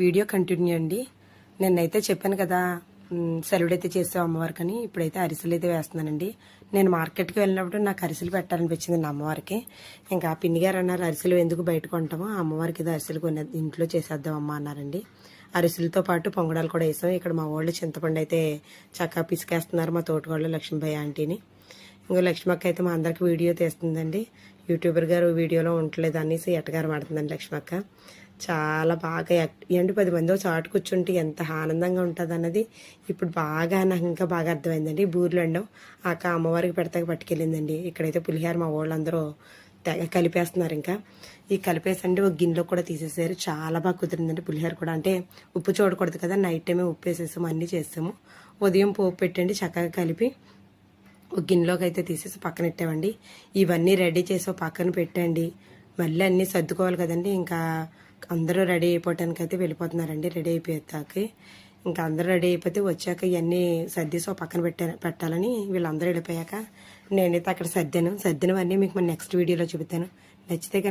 Video continue అండి. నిన్నైతే చెప్పాను కదా సెలవుడు అయితే చేసావు అమ్మవారికి అని ఇప్పుడైతే అరిసెలు అయితే వేస్తున్నానండి. నేను మార్కెట్కి వెళ్ళినప్పుడు నాకు అరిసెలు పెట్టాలనిపించింది నా అమ్మవారికి. ఇంకా పిన్ని గారు అన్నారు అరిసెలు ఎందుకు బయట కొంటామో? అమ్మవారికి ఇది అరిసెలు కొన్ని ఇంట్లో చేసేద్దాం అమ్మ అన్నారండి. అరిసెలతో పాటు పొంగడాలు కూడా వేసాం. ఇక్కడ మా వాళ్ళు చింతపండు అయితే చక్కగా పిసికేస్తున్నారు మా తోటకోళ్ళు లక్ష్మీబాయి ఆంటీని. ఇంకో లక్ష్మక్క అయితే మా అందరికి వీడియో తీస్తుందండి. యూట్యూబర్ గారు వీడియోలో ఉండలేదు అనేసి ఎట్టగారు మాడుతుందండి లక్ష్మక్క. చాలా బాగా ఏంటి పది మంది ఒక చాటు కూర్చుంటే ఎంత ఆనందంగా ఉంటుంది అన్నది ఇప్పుడు బాగా నాకు ఇంకా బాగా అర్థమైందండి. బూర్లు అండం అక్క అమ్మవారికి పెడతాక పట్టుకెళ్ళిందండి. ఇక్కడైతే పులిహార మా వాళ్ళందరూ తెగ కలిపేస్తున్నారు ఇంకా. ఈ కలిపేసండి ఒక గిన్నెలో కూడా తీసేసారు. చాలా బాగా కుదిరిందండి పులిహోర కూడా. అంటే ఉప్పు చూడకూడదు కదా నైట్ టైమే ఉప్పు వేసేసాము అన్నీ చేస్తాము ఉదయం పోపు పెట్టండి చక్కగా కలిపి ఒక గిన్నెలోకి అయితే తీసేసి పక్కన పెట్టామండి ఇవన్నీ రెడీ చేసి ఒక పక్కన పెట్టండి. మళ్ళీ అన్నీ సర్దుకోవాలి కదండి. ఇంకా అందరూ రెడీ అయిపోవటానికి అయితే వెళ్ళిపోతున్నారండి. రెడీ అయిపోయేదాకి. ఇంకా అందరూ రెడీ అయిపోతే వచ్చాక ఇవన్నీ సర్దేసి ఒక పక్కన పెట్టా పెట్టాలని వీళ్ళందరూ వెళ్ళిపోయాక నేనైతే అక్కడ సర్దాను. సర్దినవన్నీ మీకు మన నెక్స్ట్ వీడియోలో చూపుతాను నచ్చితే కనుక